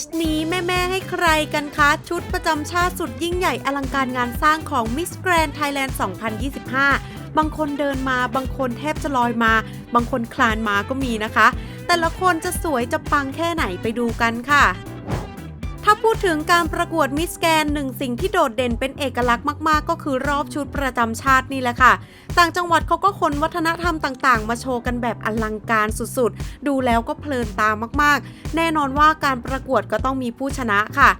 ชนี้แม่ ๆ ให้ใครกันคะ ชุดประจำชาติสุดยิ่งใหญ่อลังการงานสร้างของ Miss Grand Thailand 2025 บางคนเดินมา บางคนแทบจะลอยมา บางคนคลานมาก็มีนะคะ แต่ละคนจะสวยจะปังแค่ไหนไปดูกันค่ะาพูดถึงการประกวดมิสแกนหนึ่งสิ่งที่โดดเด่นเป็นเอกลักษณ์มาก ๆ ก็คือรอบชุดประจำชาตินี่แหละค่ะ ต่างจังหวัดเขาก็คนวัฒนธรรมต่าง ๆ มาโชว์กันแบบอลังการสุด ๆ ดูแล้วก็เพลินตามมาก ๆ แน่นอนว่าการประกวดก็ต้องมีผู้ชนะค่ะ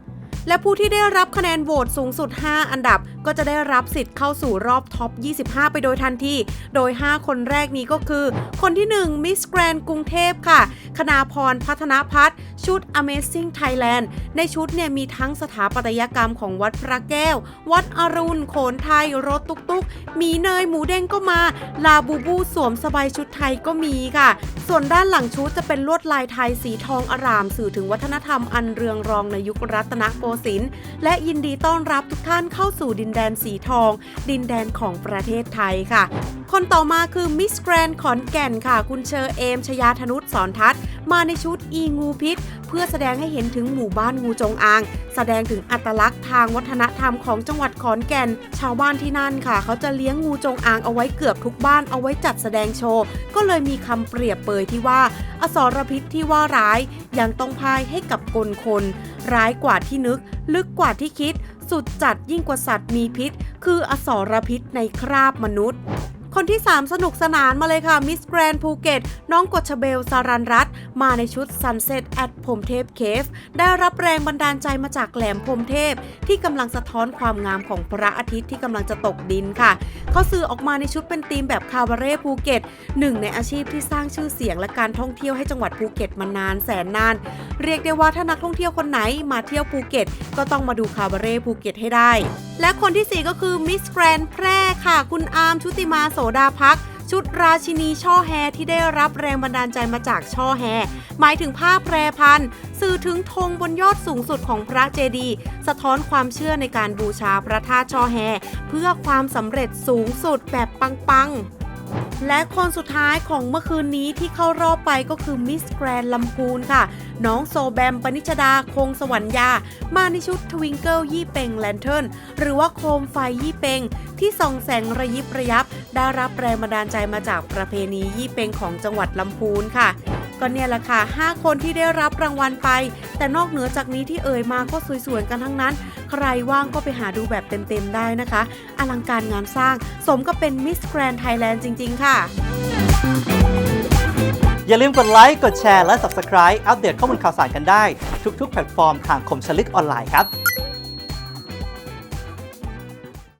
และผู้ที่ได้รับคะแนนโหวตสูงสุด 5 อันดับ ก็จะได้รับสิทธิ์เข้าสู่รอบท็อป 25 ไปโดยทันที โดย 5 คนแรกนี้ก็คือ คนที่ 1 Miss Grand กรุงเทพค่ะ คณาพรพัฒนพัฒน์ชุด Amazing Thailand ในชุดเนี่ยมีทั้งสถาปัตยกรรมของวัดพระแก้ว วัดอรุณ โขนไทย รถตุกตุกมีเนยหมูเด้งก็มา ลาบูบูสวมสบายชุดไทยก็มีค่ะ ส่วนด้านหลังชุดจะเป็นลวดลายไทยสีทองอารามสื่อถึงวัฒนธรรมอันเรืองรองในยุครัตนโกสินทร์และยินดีต้อนรับทุกท่านเข้าสู่ดินแดนสีทอง ดินแดนของประเทศไทยค่ะ คนต่อมาคือมิสแกรนขอนแก่นค่ะ คุณเชอเอม ชยาธนุษสอนทัศน์มาในชุดอีงูพิษ เพื่อแสดงให้เห็นถึงหมู่บ้านงูจงอาง แสดงถึงอัตลักษณ์ทางวัฒนธรรมของจังหวัดขอนแก่น ชาวบ้านที่นั่นค่ะ เขาจะเลี้ยงงูจงอางเอาไว้เกือบทุกบ้านเอาไว้จัดแสดงโชว์ ก็เลยมีคำเปรียบเปยที่ว่า อสรพิษที่ว่าร้ายยังต้องพายให้กับกลคน ร้ายกว่าที่นึก ลึกกว่าที่คิด สุดจัดยิ่งกว่าสัตว์มีพิษ คืออสรพิษในคราบมนุษย์ คนที่ 3 สนุกสนานมาเลยค่ะมิสแกรนภูเก็ตน้องกฎชเบลสารันรัตมาในชุด Sunset at พรมเทพเคฟ ได้รับแรงบันดาลใจมาจากแหลมพรมเทพ ที่กำลังสะท้อนความงามของพระอาทิตย์ที่กำลังจะตกดินค่ะ เขาสื่อออกมาในชุดเป็นธีมแบบคาบาเร่ภูเก็ตหนึ่งในอาชีพที่สร้างชื่อเสียงและการท่องเที่ยวให้จังหวัดภูเก็ตมานานแสนนาน เรียกได้ว่าถ้านักท่องเที่ยวคนไหนมาเที่ยวภูเก็ต ก็ต้องมาดูคาบาเร่ภูเก็ตให้ได้ และคนที่ 4 ก็คือมิสแกรนแพร่ค่ะ คุณอาร์มชุติมาโสดาพักชุดราชินีช่อแฮที่ได้รับแรงบันดาลใจมาจากช่อแฮ หมายถึงผ้าแพรพันสื่อถึงธงบนยอดสูงสุดของพระเจดีย์สะท้อนความเชื่อในการบูชาพระธาตุช่อแฮ เพื่อความสำเร็จสูงสุดแบบปังๆ และคนสุดท้ายของเมื่อคืนนี้ที่เข้ารอบไปก็คือมิสแกรนลำพูนค่ะ น้องโซแบมปนิชดาคงสวรรยา มาในชุดทวิงเกิลยี่เปงแลนเทิร์นหรือว่าโคมไฟยี่เปงที่ส่องแสงระยิบระยับ ได้รับแรงบันดาลใจมาจากประเพณียี่เปงของจังหวัดลำพูนค่ะก็เนี่ยแหละค่ะ 5 คนที่ได้รับรางวัลไป แต่นอกเหนือจากนี้ที่เอ่ยมาก็สวยๆกันทั้งนั้น ใครว่างก็ไปหาดูแบบเต็มๆได้นะคะ อลังการงานสร้างสมกับเป็นมิสแกรนไทยแลนด์จริง ๆ ค่ะ อย่าลืมกดไลค์ กดแชร์ และ Subscribe อัปเดตข้อมูลข่าวสารกันได้ ทุกๆ แพลตฟอร์มทางคมชลิกออนไลน์ครับ